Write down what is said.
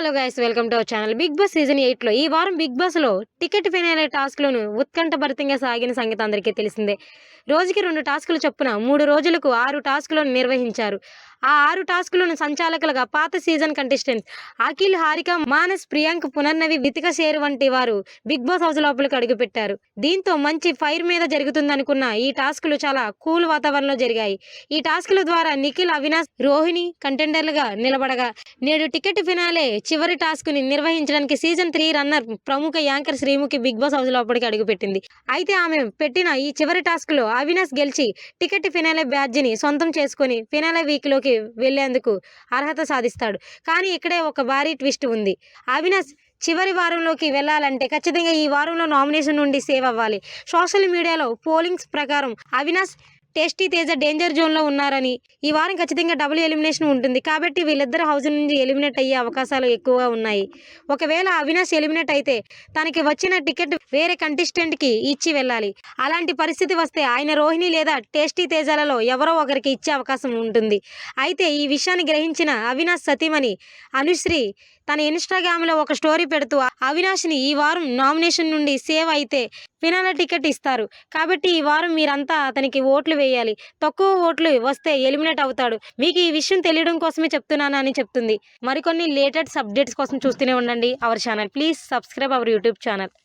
Hello guys welcome to our channel Bigg Boss season ఎయిట్లో ఈ వారం బిగ్ బాస్లో టికెట్ ఫినాలే టాస్క్లను ఉత్కంఠభరితంగా సాగిన సంగతి అందరికీ తెలిసిందే. రోజుకి రెండు టాస్కులు చొప్పున మూడు రోజులకు ఆరు టాస్కులను నిర్వహించారు. ఆ ఆరు టాస్కులను సంచాలకులుగా పాత season contestants Akhil Harika Manas Priyank Punarnavi Vithika share వంటి వారు బిగ్ బాస్ హౌస్ లోపలికి అడుగుపెట్టారు. దీంతో మంచి ఫైర్ మీద జరుగుతుందనుకున్న ఈ టాస్కులు చాలా కూల్ వాతావరణంలో జరిగాయి. ఈ టాస్కుల ద్వారా నిఖిల్ అవినాష్ రోహిణి కంటెండర్లుగా నిలబడగా నేడు టికెట్ ఫినాలే చివరి టాస్క్ని నిర్వహించడానికి సీజన్ త్రీ రన్నర్ ప్రముఖ anchor Sreemukhi Bigg Boss house లోపలికి అడుగుపెట్టింది. అయితే ఆమె పెట్టిన ఈ చివరి టాస్క్లో అవినాష్ గెలిచి టికెట్ ఫినాలే బ్యాడ్జ్ని సొంతం చేసుకుని ఫినాలే వీక్లోకి వెళ్ళేందుకు అర్హత సాధిస్తాడు. కానీ ఇక్కడే ఒక భారీ ట్విస్ట్ ఉంది. అవినాష్ చివరి వారంలోకి వెళ్ళాలంటే ఖచ్చితంగా ఈ వారంలో నామినేషన్ నుండి సేవ్ అవ్వాలి. సోషల్ మీడియాలో పోలింగ్స్ ప్రకారం అవినాష్ టేస్టీ తేజ డేంజర్ జోన్లో ఉన్నారని. ఈ వారం ఖచ్చితంగా డబుల్ ఎలిమినేషన్ ఉంటుంది. కాబట్టి వీళ్ళిద్దరు హౌస్ నుంచి ఎలిమినేట్ అయ్యే అవకాశాలు ఎక్కువగా ఉన్నాయి. ఒకవేళ అవినాష్ ఎలిమినేట్ అయితే తనకి వచ్చిన టికెట్ వేరే కంటెస్టెంట్కి ఇచ్చి వెళ్ళాలి. అలాంటి పరిస్థితి వస్తే ఆయన రోహిణి లేదా టేస్టీ తేజాలలో ఎవరో ఒకరికి ఇచ్చే అవకాశం ఉంటుంది. అయితే ఈ విషయాన్ని గ్రహించిన అవినాష్ సతీమణి అనుశ్రీ తన ఇన్స్టాగ్రామ్లో ఒక స్టోరీ పెడుతూ అవినాష్ని ఈ వారం నామినేషన్ నుండి సేవ్ అయితే ఫినాల టికెట్ ఇస్తారు. కాబట్టి ఈ వారం మీరంతా అతనికి ఓట్లు వేయాలి. తక్కువ ఓట్లు వస్తే ఎలిమినేట్ అవుతాడు. మీకు ఈ విషయం తెలియడం కోసమే చెప్తున్నాను అని చెప్తుంది. మరికొన్ని లేటెస్ట్ అప్డేట్స్ కోసం చూస్తూనే ఉండండి. Our channel. Please subscribe our YouTube channel.